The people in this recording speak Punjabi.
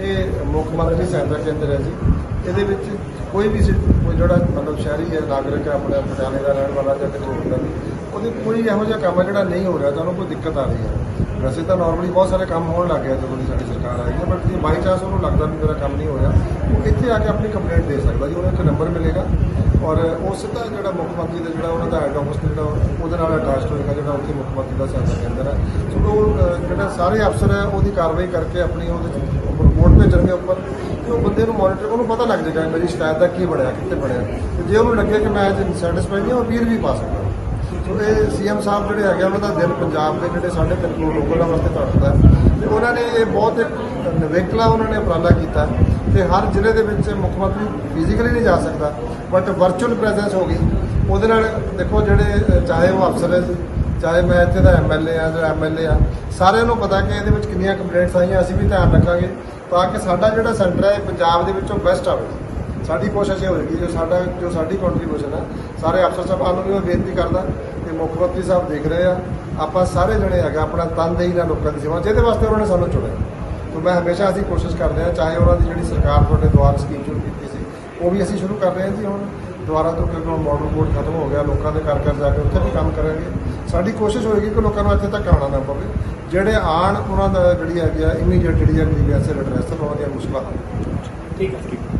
ਇਹ ਮੁੱਖ ਮੰਤਰੀ ਸਹਾਇਤਾ ਕੇਂਦਰ ਹੈ ਜੀ। ਇਹਦੇ ਵਿੱਚ ਕੋਈ ਵੀ ਕੋਈ ਜਿਹੜਾ ਮਤਲਬ ਸ਼ਹਿਰੀ ਹੈ, ਨਾਗਰਿਕ ਹੈ, ਆਪਣੇ ਪਟਿਆਲੇ ਦਾ ਰਹਿਣ ਵਾਲਾ ਜਾਂ ਕਿਤੇ ਹੋਰ ਦਾ ਵੀ, ਉਹਦੇ ਕੋਈ ਇਹੋ ਜਿਹਾ ਕੰਮ ਹੈ ਜਿਹੜਾ ਨਹੀਂ ਹੋ ਰਿਹਾ ਤਾਂ ਉਹਨੂੰ ਕੋਈ ਦਿੱਕਤ ਆ ਰਹੀ ਹੈ। ਵੈਸੇ ਤਾਂ ਨਾਰਮਲੀ ਬਹੁਤ ਸਾਰੇ ਕੰਮ ਹੋਣ ਲੱਗ ਗਿਆ ਜਦੋਂ ਦੀ ਸਾਡੀ ਸਰਕਾਰ ਆਈ ਹੈ ਬਟ ਜੇ ਬਾਈ ਚਾਂਸ ਉਹਨੂੰ ਲੱਗਦਾ ਵੀ ਮੇਰਾ ਕੰਮ ਨਹੀਂ ਹੋਇਆ, ਉਹ ਇੱਥੇ ਆ ਕੇ ਆਪਣੀ ਕੰਪਲੇਂਟ ਦੇ ਸਕਦਾ ਜੀ, ਉਹਨੂੰ ਇੱਕ ਨੰਬਰ ਮਿਲੇਗਾ। ਔਰ ਉਹ ਸਿੱਧਾ ਜਿਹੜਾ ਮੁੱਖ ਮੰਤਰੀ ਦਾ ਜਿਹੜਾ ਉਹਨਾਂ ਦਾ ਹੈਡ ਆਫਿਸ ਜਿਹੜਾ ਉਹਦੇ ਨਾਲ ਅਟੈਚਡ ਹੋਏਗਾ, ਜਿਹੜਾ ਉੱਥੇ ਮੁੱਖ ਮੰਤਰੀ ਦਾ ਸਹਾਇਤਾ ਕੇਂਦਰ ਹੈ। ਸੋ ਉਹ ਜਿਹੜਾ ਸਾਰੇ ਅਫਸਰ ਹੈ, ਉਹਦੀ ਕਾਰਵਾਈ ਕਰਕੇ ਆਪਣੀ ਉਹਦੇ ਰਿਪੋਰਟ ਭੇਜਣਗੇ ਉੱਪਰ ਤੇ ਉਹ ਬੰਦੇ ਨੂੰ ਮੋਨੀਟਰ ਉਹਨੂੰ ਪਤਾ ਲੱਗ ਜਾਏਗਾ ਮੇਰੀ ਸ਼ਿਕਾਇਤ ਦਾ ਕੀ ਬਣਿਆ, ਕਿੱਥੇ ਬਣਿਆ। ਤੇ ਜੇ ਉਹਨੂੰ ਲੱਗੇ ਕਿ ਮੈਂ ਅੱਜ ਸੈਟੀਸਫਾਈ ਨਹੀਂ ਉਹ ਵੀਰ ਵੀ ਪਾ ਸਕਦਾ। ਸੋ ਇਹ ਸੀਐਮ ਸਾਹਿਬ ਜਿਹੜੇ ਹੈਗੇ ਉਹਨਾਂ ਦਾ ਦਿਲ ਪੰਜਾਬ ਦੇ ਜਿਹੜੇ ਸਾਢੇ ਤਿੰਨ ਕਰੋੜ ਲੋਕਾਂ ਵਾਸਤੇ ਧੜਕਦਾ ਹੈ। ਤੇ ਉਹਨਾਂ ਨੇ ਇਹ ਬਹੁਤ ਇੱਕ ਨਿਵੇਕਲਾ ਉਹਨਾਂ ਨੇ ਉਪਰਾਲਾ ਕੀਤਾ ਤੇ ਹਰ ਜ਼ਿਲ੍ਹੇ ਦੇ ਵਿੱਚ ਮੁੱਖ ਮੰਤਰੀ ਫਿਜ਼ੀਕਲੀ ਨਹੀਂ ਜਾ ਸਕਦਾ ਬਟ ਵਰਚੁਅਲ ਪ੍ਰੈਜ਼ੈਂਸ ਹੋ ਗਈ। ਉਹਦੇ ਨਾਲ ਦੇਖੋ ਜਿਹੜੇ, ਚਾਹੇ ਉਹ ਅਫਸਰ ਹੈ, ਚਾਹੇ ਮੈਂ ਇੱਥੇ ਦਾ ਐਮਐਲਏ ਆ ਜਿਹੜਾ ਐਮਐਲਏ ਆ ਸਾਰਿਆਂ ਨੂੰ ਪਤਾ ਕਿ ਇਹਦੇ ਵਿੱਚ ਕਿੰਨੀਆਂ ਕੰਪਲੇਂਟਸ ਆਈਆਂ, ਅਸੀਂ ਵੀ ਧਿਆਨ ਰੱਖਾਂਗੇ ਤਾਂ ਕਿ ਸਾਡਾ ਜਿਹੜਾ ਸੈਂਟਰ ਹੈ, ਇਹ ਪੰਜਾਬ ਦੇ ਵਿੱਚੋਂ ਬੈਸਟ ਆਵੇ। ਸਾਡੀ ਕੋਸ਼ਿਸ਼ ਇਹ ਹੋਏਗੀ ਜੋ ਸਾਡਾ ਜੋ ਸਾਡੀ ਕੰਟਰੀਬਿਊਸ਼ਨ ਹੈ ਸਾਰੇ ਅਫਸਰ ਸਾਹਿਬਾਨ ਨੂੰ ਵੀ ਮੈਂ ਬੇਨਤੀ ਕਰਦਾ ਕਿ ਮੁੱਖ ਮੰਤਰੀ ਸਾਹਿਬ ਦੇਖ ਰਹੇ ਆ, ਆਪਾਂ ਸਾਰੇ ਜਣੇ ਹੈਗਾ ਆਪਣਾ ਤਨਦੇਹੀ ਨਾਲ ਲੋਕਾਂ ਦੀ ਸੇਵਾ, ਜਿਹਦੇ ਵਾਸਤੇ ਉਹਨਾਂ ਨੇ ਸਾਨੂੰ ਚੁਣਿਆ। ਤਾਂ ਮੈਂ ਹਮੇਸ਼ਾ ਅਸੀਂ ਕੋਸ਼ਿਸ਼ ਕਰਦੇ ਹਾਂ ਚਾਹੇ ਉਹਨਾਂ ਦੀ ਜਿਹੜੀ ਸਰਕਾਰ ਤੁਹਾਡੇ ਦੁਆਰ ਸਕੀਮ ਸ਼ੁਰੂ ਕੀਤੀ ਸੀ, ਉਹ ਵੀ ਅਸੀਂ ਸ਼ੁਰੂ ਕਰ ਰਹੇ ਹਾਂ ਜੀ ਹੁਣ। ਦੁਆਰਾ ਤੋਂ ਕਿਉਂਕਿ ਹੁਣ ਮਾਡਲ ਕੋਡ ਖਤਮ ਹੋ ਗਿਆ, ਲੋਕਾਂ ਦੇ ਘਰ ਘਰ ਜਾ ਕੇ ਉੱਥੇ ਵੀ ਕੰਮ ਕਰਾਂਗੇ। ਸਾਡੀ ਕੋਸ਼ਿਸ਼ ਹੋਏਗੀ ਕਿ ਲੋਕਾਂ ਨੂੰ ਇੱਥੇ ਤੱਕ ਆਉਣਾ ਨਾ ਪਵੇ। ਜਿਹੜੇ ਆਣ, ਉਹਨਾਂ ਦਾ ਜਿਹੜੀ ਹੈਗੀ ਆ ਇਮੀਡੀਏਟ ਜਿਹੜੀ ਹੈ ਗ੍ਰੀਵੈਂਸ ਐਡਰੈਸ ਤੇ ਉਹਨਾਂ ਦੀਆਂ ਮੁਸ਼ਕਲਾਂ ਹੱਲ ਠੀਕ ਹੈ ਠੀਕ ਹੈ।